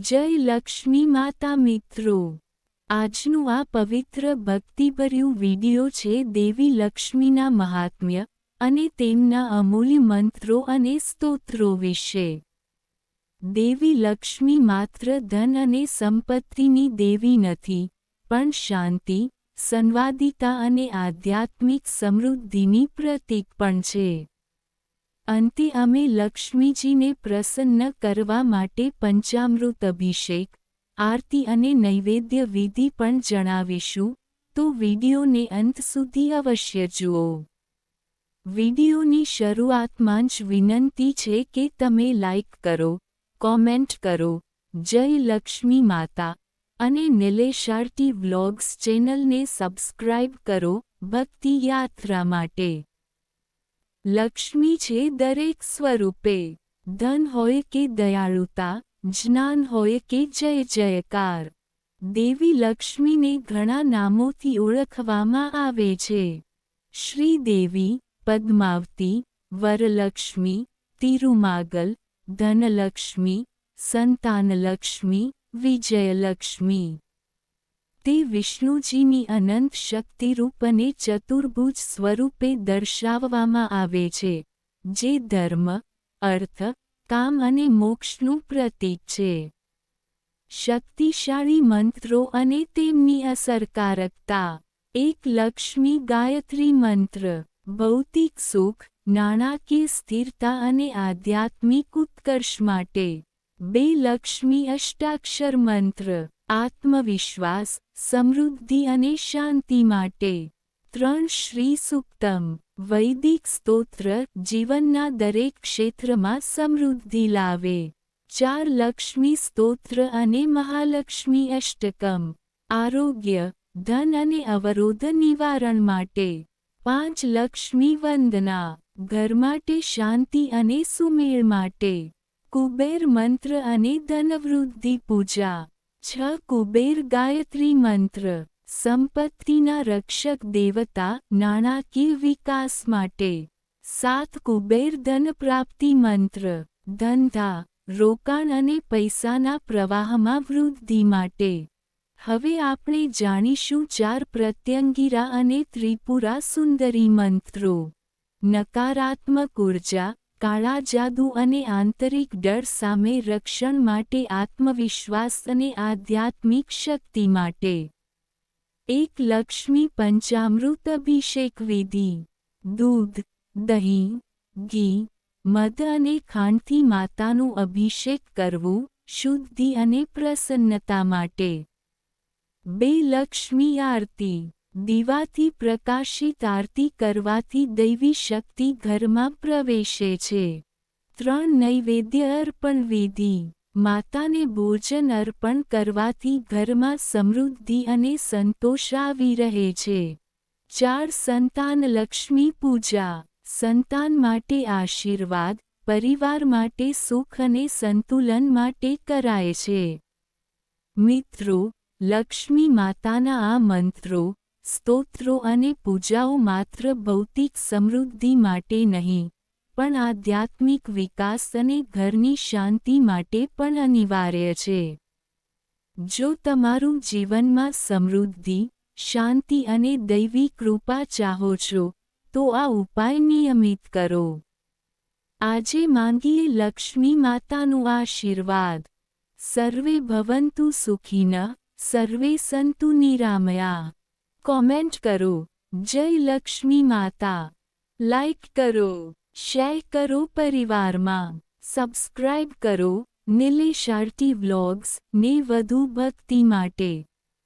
જય લક્ષ્મી માતા મિત્રો. આજનું આ પવિત્ર ભક્તિભર્યું વિડિયો છે દેવી લક્ષ્મીના મહાત્મ્ય અને તેમના અમૂલ્ય મંત્રો અને સ્તોત્રો વિશે. દેવી લક્ષ્મી માત્ર ધન અને સંપત્તિની દેવી નથી, પણ શાંતિ, સંવાદિતા અને આધ્યાત્મિક સમૃદ્ધિની પ્રતીક પણ છે. અંતે અમે લક્ષ્મીજીને પ્રસન્ન કરવા માટે પંચામૃત અભિષેક, આરતી અને નૈવેદ્ય વિધિ પણ જણાવીશું, તો વિડિયોને અંત સુધી અવશ્ય જુઓ. વિડીયોની શરૂઆતમાં જ વિનંતી છે કે તમે લાઇક કરો, કોમેન્ટ કરો, જય લક્ષ્મી માતા, અને નિલેશાર્ટી વ્લોગ્સ ચેનલને સબસ્ક્રાઇબ કરો, ભક્તિ યાત્રા માટે. લક્ષ્મી છે દરેક સ્વરૂપે. ધન હોય કે દયાળુતા, જ્ઞાન હોય કે જય જયકાર. દેવી લક્ષ્મીને ઘણા નામોથી ઓળખવામાં આવે છે. શ્રીદેવી, પદ્માવતી, વરલક્ષ્મી, તિરુમાગલ, ધનલક્ષ્મી, સંતાનલક્ષ્મી, વિજયલક્ષ્મી. તે વિષ્ણુજીની અનંત શક્તિરૂપ અને ચતુર્ભુજ સ્વરૂપે દર્શાવવામાં આવે છે, જે ધર્મ, અર્થ, કામ અને મોક્ષનું પ્રતીક છે. શક્તિશાળી મંત્રો અને તેમની અસરકારકતા. એક લક્ષ્મી ગાયત્રી મંત્ર, ભૌતિક સુખ, નાણાકીય સ્થિરતા અને આધ્યાત્મિક ઉત્કર્ષ માટે. બે લક્ષ્મી અષ્ટાક્ષર મંત્ર આત્મવિશ્વાસ, સમૃદ્ધિ અને શાંતિ માટે. ત્રણ શ્રી સુક્તમ, વૈદિક સ્તોત્ર, જીવનના દરેક ક્ષેત્રમાં સમૃદ્ધિ લાવે. ચાર લક્ષ્મી સ્તોત્ર અને મહાલક્ષ્મી અષ્ટકમ, આરોગ્ય, ધન અને અવરોધ નિવારણ માટે. પાંચ લક્ષ્મી વંદના, ઘર માટે શાંતિ અને સુમેળ માટે. કુબેર મંત્ર અને ધનવૃદ્ધિ પૂજા. છ કુબેર ગાયત્રી મંત્ર સંપત્તિના રક્ષક દેવતા નાણાકીય વિકાસ માટે સાત કુબેર ધન પ્રાપ્તિ મંત્ર ધંધા રોકાણ અને પૈસાના પ્રવાહમાં વૃદ્ધિ માટે હવે આપણે જાણીશું ચાર પ્રત્યંગીરા અને ત્રિપુરા સુંદરી મંત્રો નકારાત્મક ઊર્જા કાળા જાદુ અને આંતરિક ડર સામે રક્ષણ માટે આત્મવિશ્વાસ અને આધ્યાત્મિક શક્તિ માટે. એક લક્ષ્મી પંચામૃત અભિષેક વિધિ. દૂધ, દહીં, ઘી, મધ અને ખાંડથી માતાનું અભિષેક કરવું શુદ્ધિ અને પ્રસન્નતા માટે. બે લક્ષ્મી આરતી. દીવાથી પ્રકાશિત આરતી કરવાથી દૈવી શક્તિ ઘરમાં પ્રવેશે છે. ત્રણ નૈવેદ્ય અર્પણ વિધિ. માતાને ભોજન અર્પણ કરવાથી ઘરમાં સમૃદ્ધિ અને સંતોષ આવી રહે છે. ચાર સંતાન લક્ષ્મી પૂજા. સંતાન માટે આશીર્વાદ, પરિવાર માટે સુખ અને સંતુલન માટે કરાય છે. મિત્રો, લક્ષ્મી માતાના આ મંત્રો સ્તોત્રો અને પૂજાઓ માત્ર ભૌતિક સમૃદ્ધિ માટે નહીં, પણ આધ્યાત્મિક વિકાસ અને ઘરની શાંતિ માટે પણ અનિવાર્ય છે. જો તમારું જીવનમાં સમૃદ્ધિ, શાંતિ અને દૈવી કૃપા ચાહો છો, તો આ ઉપાય નિયમિત કરો. આજે માંગીએ લક્ષ્મી માતાનું આશીર્વાદ. સર્વે ભવંતુ સુખીન, સર્વે સંતુ નિરામયા. કોમેન્ટ કરો. જય લક્ષ્મી માતા. લાઈક કરો. શેર કરો પરિવારમાં. સબસ્ક્રાઇબ કરો. નિલેશ આરતી વ્લોગ્સ ને વધુ ભક્તિ માટે.